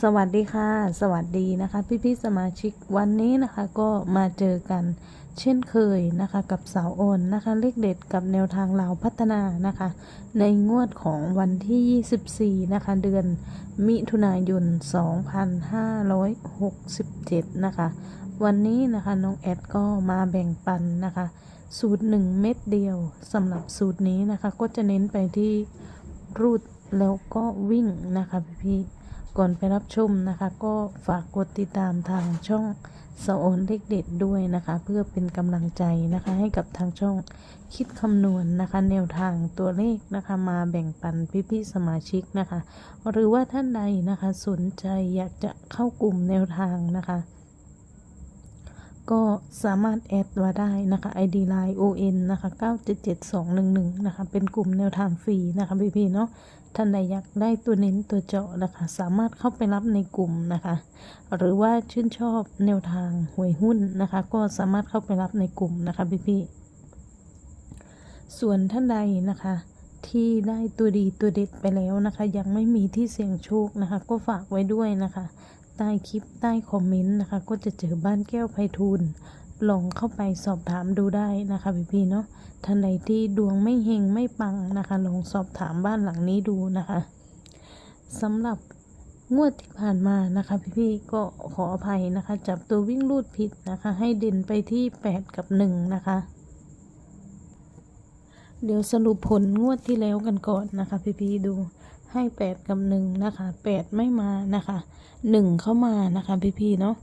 สวัสดีค่ะ สวัสดีนะคะพี่พี่ๆสมาชิกวันนี้นะคะก็มาเจอกันเช่นเคยนะคะ กับสาวโอนนะคะเลขเด็ดกับแนวทางเราพัฒนานะคะ ในงวดของวันที่ 24 นะคะ เดือนมิถุนายน 2567 นะคะ วันนี้นะคะน้องแอดก็มาแบ่งปันนะคะ สูตร 1 เม็ดเดียวสำหรับสูตรนี้นะคะ ก็จะเน้นไปที่รูดแล้วก็วิ่งนะคะพี่ๆ ก่อนไปรับชมนะคะ ก็ฝากกดติดตามทางช่องสโอนเลขเด็ดด้วยนะคะ เพื่อเป็นกำลังใจนะคะ ให้กับทางช่องคิดคำนวณนะคะ แนวทางตัวเลขนะคะ มาแบ่งปันพี่ๆสมาชิกนะคะ หรือว่าท่านใดนะคะ สนใจอยากจะเข้ากลุ่มแนวทางนะคะ ก็สามารถแอดมาได้นะคะ ID Line ON นะคะ 977211 นะคะ เป็นกลุ่มแนวทางฟรีนะคะพี่ๆเนาะ ท่านใดอยากได้ตัวเน้นตัวเจาะนะคะ สามารถเข้าไปรับในกลุ่มนะคะ หรือว่าชื่นชอบแนวทางหวยหุ้นนะคะ ก็สามารถเข้าไปรับในกลุ่มนะคะพี่ๆส่วนท่านใดนะคะที่ได้ตัวดีตัวเด็ดไปแล้วนะคะ ยังไม่มีที่เสี่ยงโชคนะคะ ก็ฝากไว้ด้วยนะคะ ต้คลิปใต้คอมเมนต์นะคะ ก็จะเจอบ้านแก้วไพฑูรย์ลองเข้าไปสอบถามดูได้นะคะพี่ๆเนาะท่านใดที่ดวงไม่เฮงไม่ปังนะคะลองสอบถามบ้านหลังนี้ดูนะคะสำหรับงวดที่ผ่านมานะคะพี่ๆก็ขออภัยนะคะ จับตัววิ่งลูดผิดนะคะ ให้เด่นไปที่ 8 กับ 1 นะคะ เดี๋ยวสรุปผลงวดที่แล้วกันก่อนนะคะพี่ๆดู ให้8กับ1นะคะ8ไม่มานะคะ1เข้ามานะคะพี่ๆเนาะ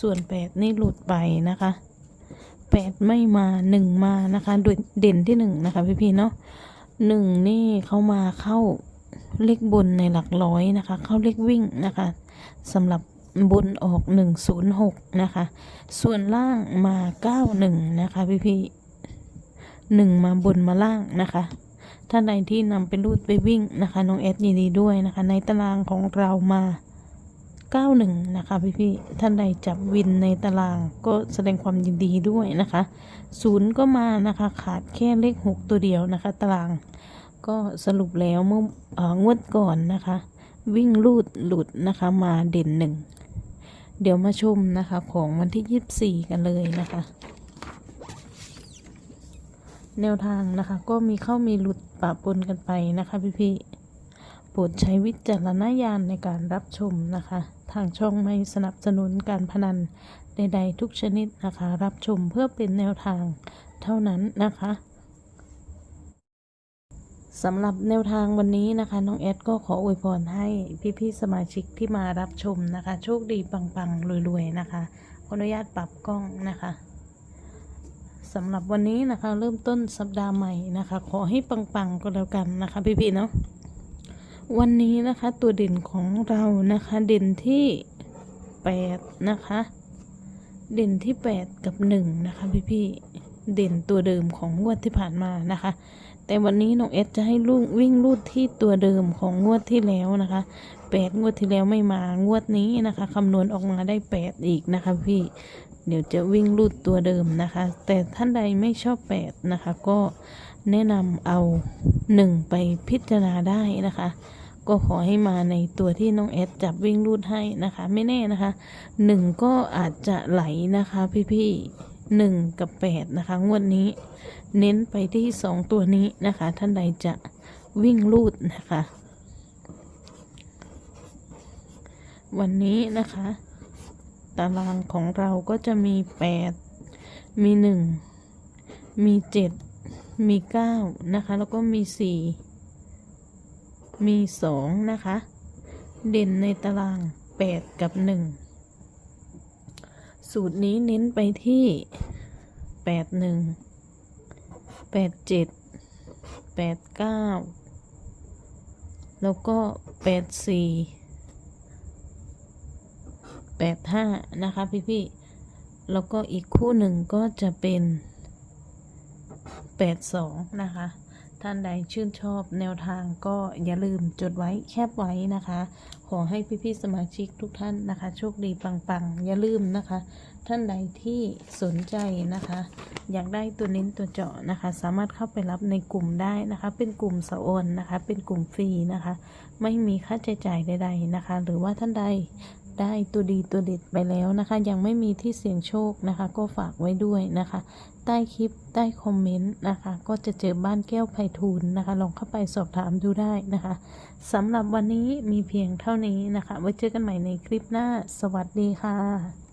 ส่วน8นี่หลุดไปนะคะแปดไม่มาหนึ่งมานะคะโดยเด่นที่หนึ่งนะคะพี่พี่ๆเนาะหนึ่งนี่เขามาเข้าเลขบนในหลักร้อยนะคะ เข้าเลขวิ่งนะคะสำหรับบนออกหนึ่งศูนย์หกนะคะ ส่วนล่างมาเก้าหนึ่งนะคะพี่พี่หนึ่งมาบนมาล่างนะคะ ท่านใดที่นำไปรูดไปวิ่งนะคะน้องเอสยินดีด้วยนะคะ ในตารางของเรามา 91 นะคะพี่พี่ๆท่านใดจับวินในตารางก็แสดงความยินดีด้วยนะคะศูนย์ก็มานะคะขาดแค่เลข 6 ตัวเดียวนะคะ ตารางก็สรุปแล้วเมื่องวดก่อนนะคะ วิ่งลูดหลุดนะคะมาเด่นหนึ่งเดี๋ยวมาชมนะคะของวันที่ 24 กันเลยนะคะ แนวทางนะคะ ก็มีเข้ามีหลุดปะปนกันไปนะคะพี่พี่ๆโปรดใช้วิจารณญาณในการรับชมนะคะ ทางช่องไม่สนับสนุนการพนันใดๆทุกชนิดนะคะ รับชมเพื่อเป็นแนวทางเท่านั้นนะคะสำหรับแนวทางวันนี้นะคะ น้องแอดก็ขออวยพรให้พี่ๆสมาชิกที่มารับชมนะคะ โชคดีปังๆรวยๆนะคะขออนุญาตปรับกล้องนะคะ สำหรับวันนี้นะคะ เริ่มต้นสัปดาห์ใหม่นะคะ ขอให้ปังๆก็แล้วกันนะคะพี่ๆเนาะวันนี้นะคะตัวเด่นของเรานะคะ เด่นที่แปดนะคะ เด่นที่แปดกับหนึ่งนะคะพี่ๆเด่นตัวเดิมของงวดที่ผ่านมานะคะ แต่วันนี้น้องเอสจะให้ลูกวิ่งลูดที่ตัวเดิมของงวดที่แล้วนะคะแปดงวดที่แล้วไม่มางวดนี้นะคะคำนวณออกมาได้แปดอีกนะคะพี่ เดี๋ยวจะวิ่งลูดตัวเดิมนะคะ แต่ท่านใดไม่ชอบแปดนะคะ ก็แนะนำเอาหนึ่งไปพิจารณาได้นะคะ ก็ขอให้มาในตัวที่น้องเอสจับวิ่งรูดให้นะคะ ไม่แน่นะคะหนึ่งก็อาจจะไหลนะคะพี่ๆหนึ่งกับแปดนะคะ งวดนี้ เน้นไปที่สองตัวนี้นะคะ ท่านใดจะวิ่งรูดนะคะ วันนี้นะคะ ตารางของเราก็จะมีแปดมีหนึ่งมีเจ็ดมีเก้านะคะ แล้วก็มีสี่มีสองนะคะ เด่นในตารางแปดกับหนึ่งสูตรนี้เน้นไปที่แปดหนึ่งแปดเจ็ดแปดเก้าแล้วก็แปดสี่ แปดห้านะคะพี่พี่ๆแล้วก็อีกคู่หนึ่งก็จะเป็นแปดสองนะคะ ท่านใดชื่นชอบแนวทางก็อย่าลืมจดไว้แคบไว้นะคะ ขอให้พี่ๆสมาชิกทุกท่านนะคะ โชคดีปังๆ อย่าลืมนะคะ ท่านใดที่สนใจนะคะ อยากได้ตัวเน้นตัวเจาะนะคะ สามารถเข้าไปรับในกลุ่มได้นะคะ เป็นกลุ่มสะโอนนะคะ เป็นกลุ่มฟรีนะคะ ไม่มีค่าใช้จ่ายใด ๆนะคะ หรือว่าท่านใด ได้ตัวดีตัวเด็ดไปแล้วนะคะ ยังไม่มีที่เสี่ยงโชคนะคะ ก็ฝากไว้ด้วยนะคะ ใต้คลิปใต้คอมเมนต์นะคะ ก็จะเจอบ้านแก้วไพฑูรย์นะคะ ลองเข้าไปสอบถามดูได้นะคะสำหรับวันนี้มีเพียงเท่านี้นะคะ ไว้เจอกันใหม่ในคลิปหน้า สวัสดีค่ะ